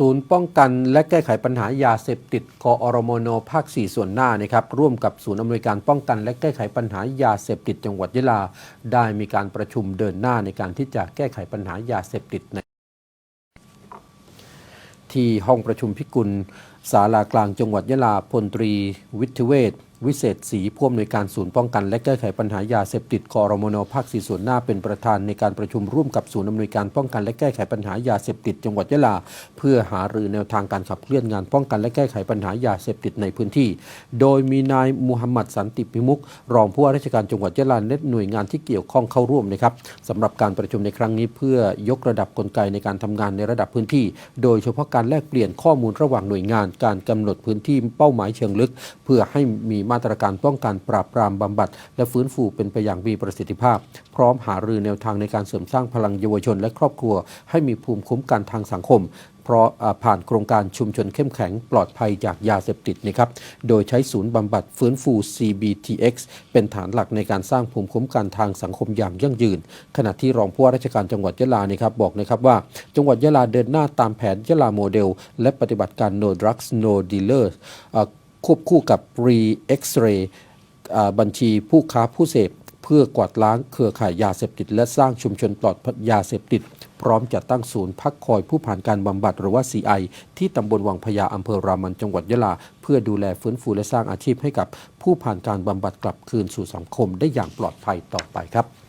ศูนย์ป้องกันและแก้ไขปัญหายาเสพติดกอรมนภาค 4 ส่วนหน้านะครับร่วมกับศูนย์อำนวยการป้องกันและแก้ไขปัญหายาเสพติดจังหวัดยะลา ได้มีการประชุมเดินหน้าในการที่จะแก้ไขปัญหายาเสพติดในที่ห้องประชุมพิกุล ศาลากลางจังหวัดยะลาพลตรี วิทเวศวิเศษศรีผู้อำนวยการศูนย์ป้องกันและแก้ไขปัญหายาเสพติดกอรมนภาคสีส่วนหน้าเป็นประธานในการประชุมร่วมกับศูนย์อำนวยการป้องกันและแก้ไขปัญหายาเสพติดจังหวัดยะลา เพื่อหารือแนวทางการขับเคลื่อนงานป้องกันและแก้ไขปัญหายาเสพติดในพื้นที่ โดยมีนายมูฮัมหมัดสันติพิมุก รองผู้ว่าราชการจังหวัดยะลาและหน่วยงานที่เกี่ยวข้องเข้าร่วมนะครับสำหรับการประชุมในครั้งนี้ เพื่อยกระดับกลไกในการทำงานในระดับพื้นที่ โดยเฉพาะการแลกเปลี่ยนข้อมูลระหว่างหน่วยงาน การกำหนดพื้นที่เป้าหมายเชิงลึก เพื่อให้มีมาตรการป้องกันปราบปรามบำบัด และฟื้นฟูเป็นไปอย่างมีประสิทธิภาพ พร้อมหารือแนวทางในการเสริมสร้างพลังเยาวชนและครอบครัว ให้มีภูมิคุ้มกันทางสังคมเพราะผ่านโครงการชุมชนเข้มแข็งปลอดภัยจากยาเสพติดนะครับ โดยใช้ศูนย์บำบัดฟื้นฟู CBTX เป็นฐานหลักในการสร้างภูมิคุ้มกันทางสังคมอย่างยั่งยืน ขณะที่รองผู้ว่าราชการจังหวัดยะลานะครับบอกนะครับว่า จังหวัดยะลาเดินหน้าตามแผนยะลาโมเดล และปฏิบัติการ No Drugs No Dealers ควบคู่กับ Re X-ray อ่าบัญชีผู้ค้าผู้เสพ เพื่อกวาดล้างเครือข่ายยาเสพติด และสร้างชุมชนปลอดยาเสพติด พร้อมจัดตั้งศูนย์พักคอยผู้ผ่านการบำบัดหรือว่า CI ที่ตำบลวังพญาอำเภอรามันจังหวัดยะลา เพื่อดูแลฟื้นฟูและสร้างอาชีพให้กับผู้ผ่านการบำบัดกลับคืนสู่สังคมได้อย่างปลอดภัยต่อไปครับ